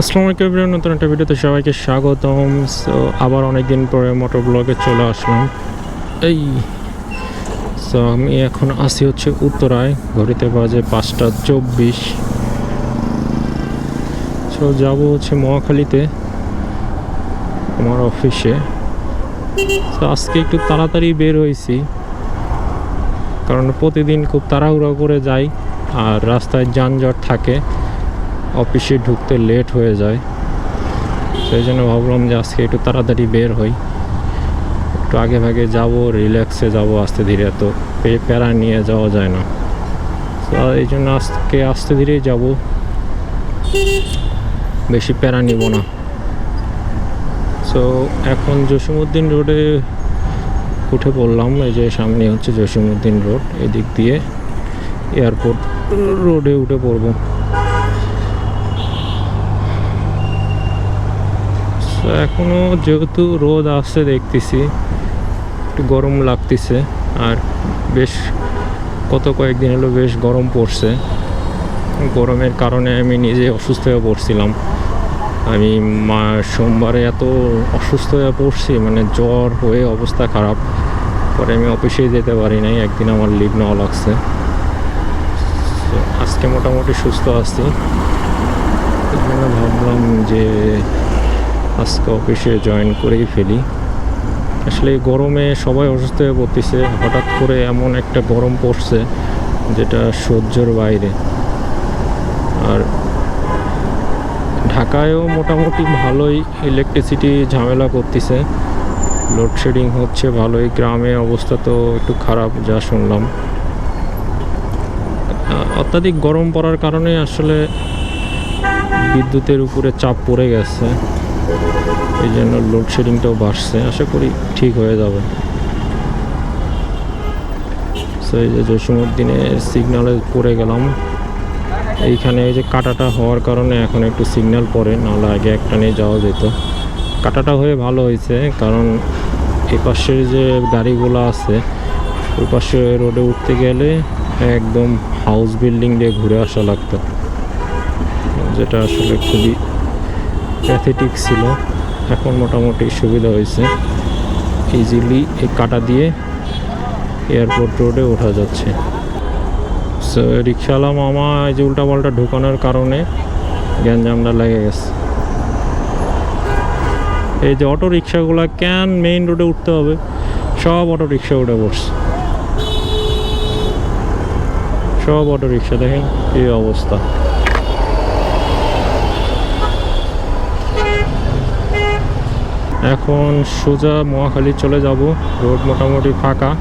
আসসালামু আলাইকুম নতুন একটা ভিডিওতে সবাইকে স্বাগতম। সো আবার অনেক দিন পরে মোটর ব্লগে চলে আসলাম। এই সো আমি এখন আসি হচ্ছে উত্তরায়, ঘড়িতে বাজে পাঁচটা চব্বিশ। সো যাব হচ্ছে মহাখালীতে, আমার অফিসে তো আজকে একটু তাড়াতাড়ি বের হয়েছি, কারণ প্রতিদিন খুব তাড়াহুড়ো করে যাই, আর রাস্তায় যানজট থাকে। অফিসে ঢুকতে লেট হয়ে যায়। সেই জন্য ভাবলাম যে আজকে একটু তাড়াতাড়ি বের হই। একটু আগে ভাগে যাব রিল্যাক্সে যাব আস্তে ধীরে। তো পে- প্যারা নিয়ে যাওয়া যায় না। এই জন্য আজকে আস্তে ধীরেই যাব। বেশি প্যারা নিব না। সো এখন জসিমুদ্দিন রোডে উঠে পড়লাম। এই যে সামনে হচ্ছে জসিমুদ্দিন রোড, এদিক দিয়ে এয়ারপোর্ট রোডে উঠে পড়ব। তো এখনও যেহেতু রোদ আসছে দেখতেছি, একটু গরম লাগতেছে, আর বেশ কত কয়েকদিন হলো বেশ গরম পড়ছে। গরমের কারণে আমি নিজে অসুস্থ হয়ে পড়ছিলাম। আমি মা, সোমবারে এত অসুস্থ হয়ে পড়ছি মানে জ্বর হয়ে অবস্থা খারাপ। পরে আমি অফিসে যেতে পারি নাই, একদিন আমার লিভ নেওয়া লাগছে। আজকে মোটামুটি সুস্থ আছি। ভাবলাম যে আজকে অফিসে জয়েন করেই ফেলি। আসলে গরমে সবাই অসুস্থ হয়ে পড়তেছে। হঠাৎ করে এমন একটা গরম পড়ছে, যেটা সহ্যর বাইরে। আর ঢাকায়ও মোটামুটি ভালোই ইলেকট্রিসিটি ঝামেলা করতেছে। লোডশেডিং হচ্ছে ভালোই। গ্রামে অবস্থা তো একটু খারাপ, যা শুনলাম। অত্যাধিক গরম পড়ার কারণে আসলে বিদ্যুতের উপরে চাপ পড়ে গেছে। এই জন্য লোডশেডিংটাও বাড়ছে। আশা করি ঠিক হয়ে যাবে। সো এই যে জসিমুদ্দিনের সিগনালে পড়ে গেলাম। এইখানে এই যে কাটাটা হওয়ার কারণে এখন একটু সিগন্যাল পড়ে, নাহলে আগে একটা নিয়ে যাওয়া যেত। কাটাটা হয়ে ভালো হয়েছে, কারণ এই পাশের যে গাড়িগুলো আছে, ওই পাশে রোডে উঠতে গেলে একদম হাউস বিল্ডিং দিয়ে ঘুরে আসা লাগতো। যেটা আসলে খুবই প্যাথেটিক ছিল। এখন মোটামুটি সুবিধা হয়েছে। ইজিলি এই কাটা দিয়ে এয়ারপোর্ট রোডে ওঠা যাচ্ছে। রিক্সাওয়ালা মামা এই যে উল্টাপাল্টা ঢুকানোর কারণে গ্যাঞ্জামটা লেগে গেছে। এই যে অটো রিক্সাগুলো কেন মেইন রোডে উঠতে হবে? সব অটো রিক্সা উঠে পড়ছে। সব অটো রিক্সা দেখেন এই অবস্থা। এখন সোজা মহাখালী চলে যাব। রোড মোটামুটি ফাঁকা।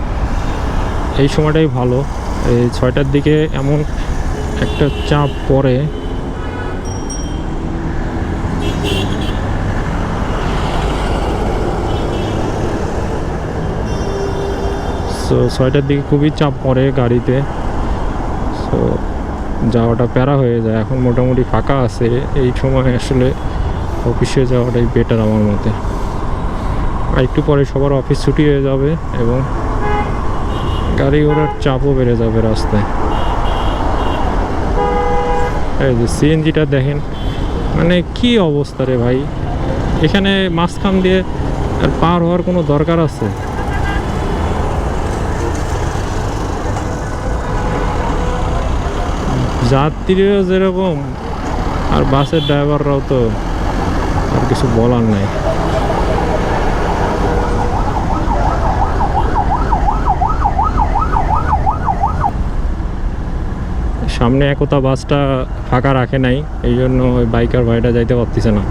এই সময়টাই ভালো। এই ছয়টার দিকে এমন একটা চাপ পড়ে। সো ছয়টার দিকে খুবই চাপ পড়ে গাড়িতে। সো যাওয়াটা প্যারা হয়ে যায়। এখন মোটামুটি ফাঁকা আছে। এই সময় আসলে অফিসে যাওয়াটাই বেটার আমার মতে। একটু পরে সবার অফিস ছুটি হয়ে যাবে এবং গাড়ি ঘোড়ার চাপও বেড়ে যাবে রাস্তায়। এই যে সিএনজিটা দেখেন মানে কি অবস্থা রে ভাই? এখানে মাঝখান দিয়ে আর পার হওয়ার কোনো দরকার আছে? যাত্রীরাও যেরকম, আর বাসের ড্রাইভাররাও তো আর কিছু বলার নাই। সামনে একতা বাসটা ফাঁকা রাখে নাই, এই জন্য ওই বাইকার ভাইটা যাইতে পারতেছে না।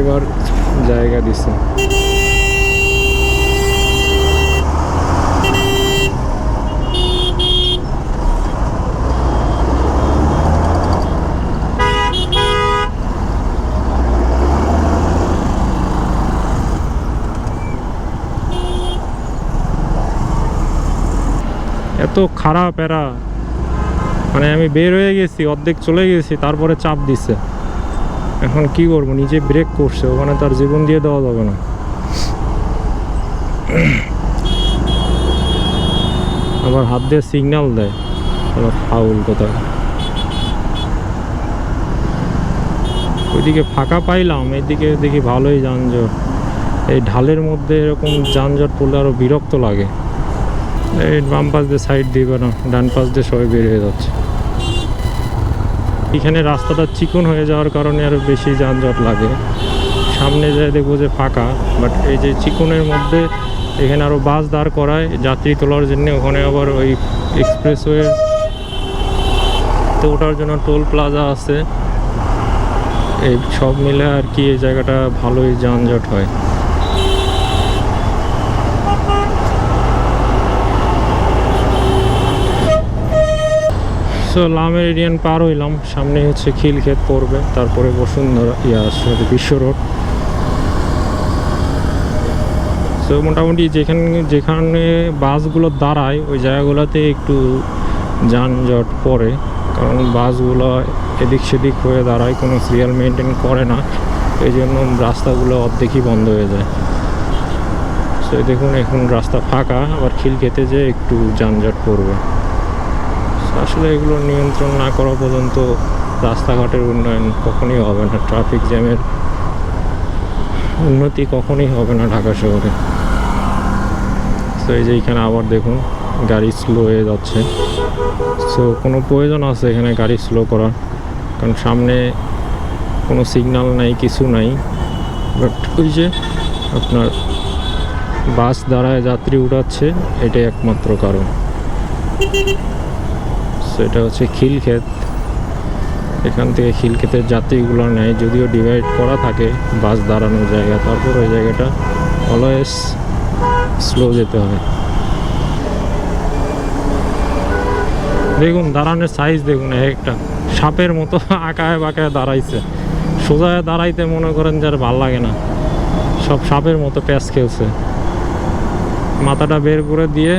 এবার জায়গা দিছে। খারাপ এরা মানে আমি বের হয়ে গেছি, অর্ধেক চলে গেছি, তারপরে চাপ দিছে। এখন কি করব? নিজে ব্রেক করছে, ওখানে তার জীবন দিয়ে দেওয়া যাবে না। আবার হাত দিয়ে সিগন্যাল দেয় ফাউল কোথায়? ওইদিকে ফাঁকা পাইলাম এইদিকে দেখি ভালোই যানজট। এই ঢালের মধ্যে এরকম যানজট পড়লে আরও বিরক্ত লাগে। এই বাম পাশ দিয়ে সাইড দিয়ে না ডান পাশ দিয়ে সবাই বের হয়ে যাচ্ছে। এখানে রাস্তাটা চিকন হয়ে যাওয়ার কারণে আরও বেশি যানজট লাগে। সামনে যায় দেখব যে ফাঁকা বাট এই যে চিকনের মধ্যে এখানে আরও বাস দাঁড় করায় যাত্রী তোলার জন্য, ওখানে আবার ওই এক্সপ্রেসওয়ে তো ওঠার জন্য টোল প্লাজা আছে। এই সব মিলে আর কি এই জায়গাটা ভালোই যানজট হয়। সো লামের এরিয়ান পার হইলাম। সামনে হচ্ছে খিলক্ষেত পড়বে। তারপরে বসুন্ধরা, ইয়া বিশ্ব রোড। সো মোটামুটি যেখানে যেখানে বাসগুলো দাঁড়ায়, ওই জায়গাগুলোতে একটু যানজট পড়ে। কারণ বাসগুলো এদিক সেদিক হয়ে দাঁড়ায়, কোনো সিরিয়াল মেনটেন করে না। এই জন্য রাস্তাগুলো অর্ধেকই বন্ধ হয়ে যায়। সো দেখুন, এখন রাস্তা ফাঁকা। আবার খিলক্ষেতে যে একটু যানজট পড়বে। আসলে এগুলো নিয়ন্ত্রণ না করা পর্যন্ত রাস্তাঘাটের উন্নয়ন কখনই হবে না। ট্রাফিক জ্যামের উন্নতি কখনই হবে না ঢাকা শহরে। তো এই যে এখানে আবার দেখুন, গাড়ি স্লো হয়ে যাচ্ছে। সো কোনো প্রয়োজন আছে এখানে গাড়ি স্লো করার? কারণ সামনে কোনো সিগন্যাল নাই, কিছু নাই। বাট ওই যে আপনার বাস দাঁড়ায় যাত্রী উঠাচ্ছে, এটাই একমাত্র কারণ। সো এটা হচ্ছে খিলক্ষেত এখান থেকে খিলক্ষেতের যাত্রীগুলো নেয়, যদিও ডিভাইড করা থাকে, বাস দাঁড়ানোর জায়গা। তারপর ওই জায়গাটা অলওয়েজ স্লো যেতে হয় দেখুন, দাঁড়ানোর সাইজ দেখুন এক একটা। সাপের মতো আঁকায় বাঁকায় দাঁড়াইছে। সোজায় দাঁড়াইতে মনে করেন যে আর ভালো লাগে না। সব সাপের মতো প্যাচ খেলছে। মাথাটা বের করে দিয়ে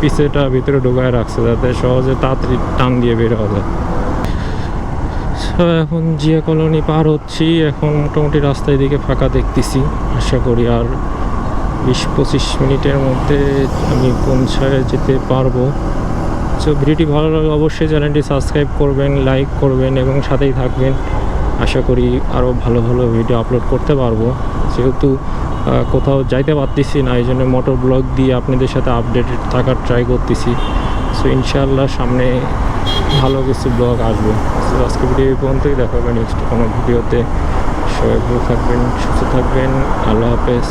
পিছেটা ভিতরে ঢুকায় রাখছে যাতে সহজে তাড়াতাড়ি টান দিয়ে বের হওয়া যায়। এখন জিয়া কলোনি পার হচ্ছি, এখন মোটামুটি রাস্তায় দিকে ফাঁকা দেখতেছি। আশা করি আর বিশ পঁচিশ মিনিটের মধ্যে আমি পৌঁছায় যেতে পারব। সো ভিডিওটি ভালো লাগলে অবশ্যই চ্যানেলটি সাবস্ক্রাইব করবেন, লাইক করবেন এবং সাথেই থাকবেন। আশা করি আরও ভালো ভালো ভিডিও আপলোড করতে পারব। যেহেতু কোথাও যাইতে পারতেছি না এই জন্য মোটর ব্লগ দিয়ে আপনাদের সাথে আপডেটেড থাকার ট্রাই করতেছি। সো ইনশাআল্লাহ সামনে ভালো কিছু ব্লগ আসবে। সো আজকে ভিডিও এই পর্যন্তই। দেখাবেন নেক্সট কোনো ভিডিওতে সবাই ভালো থাকবেন, সুস্থ থাকবেন। আল্লাহ হাফেজ।